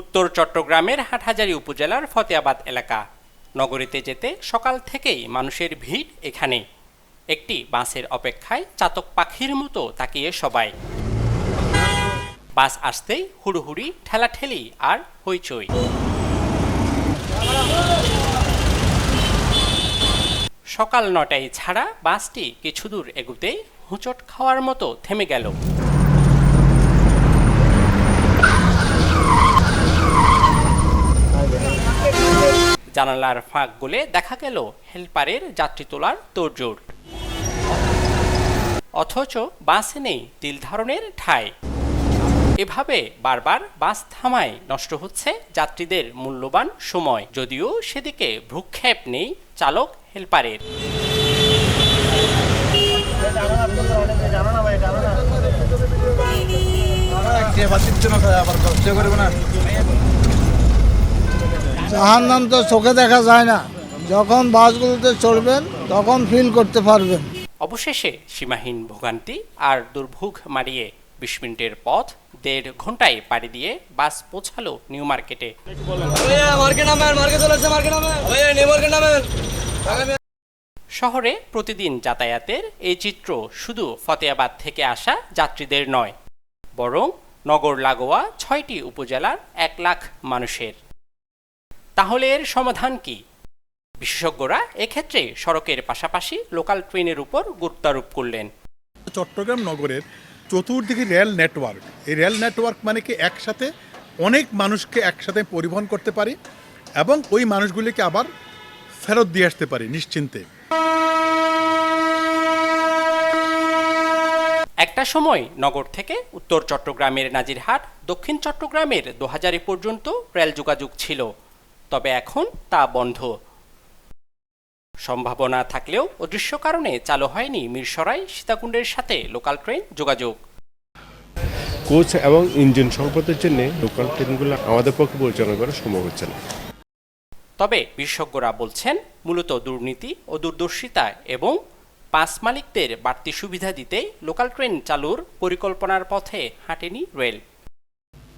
উত্তর চট্টগ্রামের হাটহাজারী উপজেলার ফতেয়াবাদ এলাকা। নগরীতে যেতে সকাল থেকেই মানুষের ভিড় এখানে। একটি বাসের অপেক্ষায় চাতক পাখির মতো তাকিয়ে সবাই। বাস আসতেই হুড়ুহুড়ি, ঠেলাঠেলি আর হইচই। সকাল নটায় ছাড়া বাসটি কিছু দূর এগুতেই হুঁচট খাওয়ার মতো থেমে গেল। জানালার ফাঁক গলে দেখা গেল হেলপারের যাত্রী তোলার তোড়জোড় অথচ বাসে নেই তিল ধারণের ঠাঁই এভাবে বারবার বাস থামায় নষ্ট হচ্ছে যাত্রীদের মূল্যবান সময় যদিও সেদিকে ভ্রুক্ষেপ নেই চালক হেলপারের জাহান্নাম তো চোখে দেখা যায় না। যখন বাসগুলোতে চড়বেন তখন ফিল করতে পারবেন। অবশেষে সীমাহীন ভোগান্তি আর দুর্ভোগ মারিয়ে বিশ মিনিটের পথ দেড় ঘন্টায় পাড়ি দিয়ে বাস পৌঁছালো নিউ মার্কেটে। শহরে প্রতিদিন যাতায়াতের এই চিত্র শুধু ফতেয়াবাদ থেকে আসা যাত্রীদের নয় বরং নগর লাগোয়া ছয়টি উপজেলার এক লাখ মানুষের। তাহলে এর সমাধান কি? বিশেষজ্ঞরা এক্ষেত্রে সড়কের পাশাপাশি লোকাল ট্রেনের উপর গুরুত্বারোপ করলেন। চট্টগ্রাম নগরের চতুর্দিকে রেল নেটওয়ার্ক। এই রেল নেটওয়ার্ক মানে কি একসাথে অনেক মানুষকে একসাথে পরিবহন করতে পারি এবং ওই মানুষগুলিকে আবার ফেরত দিয়ে আসতে পারি নিশ্চিন্তে। একটা সময় নগর থেকে উত্তর চট্টগ্রামের নাজিরহাট দক্ষিণ চট্টগ্রামের দোহাজারি পর্যন্ত রেল যোগাযোগ ছিল। তবে এখন তা বন্ধ। সম্ভাবনা থাকলেও অদৃশ্য কারণে চালু হয়নি মিরসরাই সীতাকুণ্ডের সাথে লোকাল ট্রেন যোগাযোগ। কোচ এবং ইঞ্জিন সংকটের জন্য লোকাল ট্রেনগুলো আমাদের পক্ষে পরিচালনা করা সম্ভব হচ্ছে না। তবে বিশেষজ্ঞরা বলছেন মূলত দুর্নীতি ও দূরদর্শিতা এবং পাস মালিকদের বাড়তি সুবিধা দিতেই লোকাল ট্রেন চালুর পরিকল্পনার পথে হাঁটেনি রেল।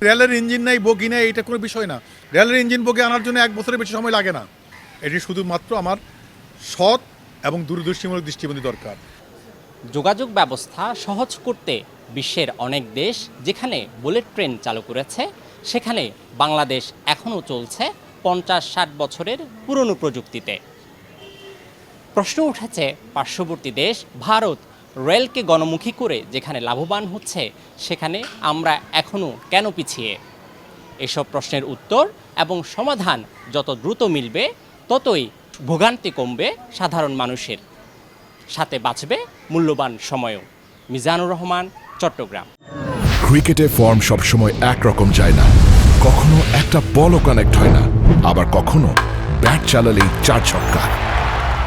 রেলের ইঞ্জিন নাই, বগি নাই এটা কোনো বিষয় না। রেলের ইঞ্জিন বগি আনার জন্য এক বছরের বেশি সময় লাগে না। এটি শুধুমাত্র আমার সৎ এবং দূরদর্শীমূলক দৃষ্টিভঙ্গি দরকার। যোগাযোগ ব্যবস্থা সহজ করতে বিশ্বের অনেক দেশ যেখানে বুলেট ট্রেন চালু করেছে, সেখানে বাংলাদেশ এখনও চলছে পঞ্চাশ ষাট বছরের পুরনো প্রযুক্তিতে। প্রশ্ন উঠেছে, পার্শ্ববর্তী দেশ ভারত রেলকে গণমুখী করে যেখানে লাভবান হচ্ছে, সেখানে আমরা এখনও কেন পিছিয়ে? এসব প্রশ্নের উত্তর এবং সমাধান যত দ্রুত মিলবে, ততই ভোগান্তি কমবে সাধারণ মানুষের। সাথে বাঁচবে মূল্যবান সময়ও। মিজানুর রহমান, চট্টগ্রাম। ক্রিকেটে ফর্ম সবসময় একরকম যায় না। কখনো একটা বলও কানেক্ট হয় না। আবার কখনো ব্যাট চালালেই চার ছক্কা।